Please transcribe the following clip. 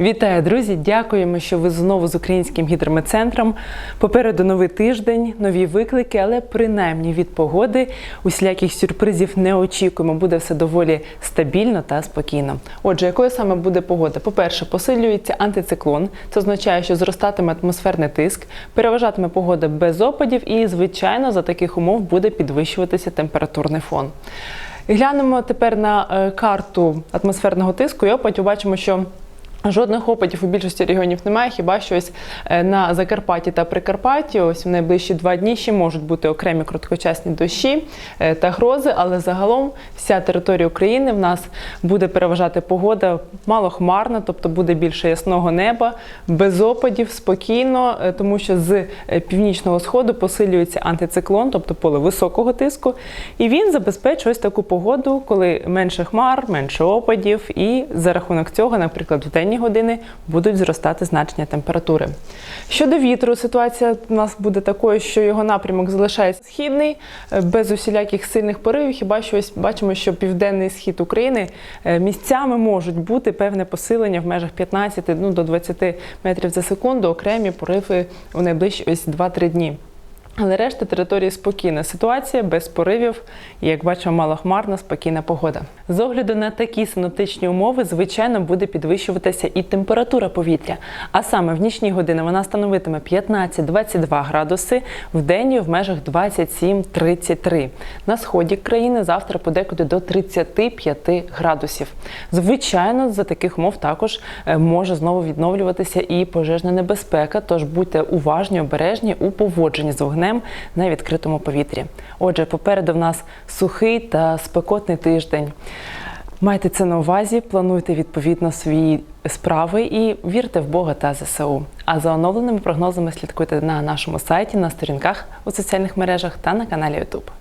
Вітаю, друзі! Дякуємо, що ви знову з українським гідрометцентром. Попереду новий тиждень, нові виклики, але принаймні від погоди усіляких сюрпризів не очікуємо. Буде все доволі стабільно та спокійно. Отже, якою саме буде погода? По-перше, посилюється антициклон. Це означає, що зростатиме атмосферний тиск, переважатиме погода без опадів, і, звичайно, за таких умов буде підвищуватися температурний фон. Глянемо тепер на е, карту атмосферного тиску і опадів. Бачимо, що Жодних опадів у більшості регіонів немає, хіба що ось е, на Закарпатті та Прикарпатті, ось в найближчі два дні ще можуть бути окремі короткочасні дощі е, та грози, але загалом вся територія України в нас буде переважати погода малохмарна, тобто буде більше ясного неба, без опадів, спокійно, е, тому що з північного сходу посилюється антициклон, тобто поле високого тиску, і він забезпечує ось таку погоду, коли менше хмар, менше опадів, і за рахунок цього, наприклад, в денні години будуть зростати значення температури. Щодо вітру, ситуація у нас буде такою, що його напрямок залишається східний, е, без усіляких сильних поривів. Хіба що ось бачимо, що південний схід України е, місцями можуть бути певне посилення в межах 15 ну, до 20 метрів за секунду, окремі пориви у найближчі ось 2-3 дні. Але решта території спокійна ситуація, без поривів, і як бачимо, малохмарна, спокійна погода. З огляду на такі синоптичні умови, звичайно, буде підвищуватися і температура повітря. А саме в нічні години вона становитиме 15-22 градуси, в день в межах 27-33. На сході країни завтра подекуди до 35 градусів. Звичайно, за таких умов також е, може знову відновлюватися і пожежна небезпека. Тож будьте уважні, обережні у поводженні з вогнем на відкритому повітрі. Отже, попереду в нас сухий та спекотний тиждень. Майте це на увазі, плануйте відповідно свої справи і вірте в Бога та ЗСУ. А за оновленими прогнозами слідкуйте на нашому сайті, на сторінках у соціальних мережах та на каналі YouTube.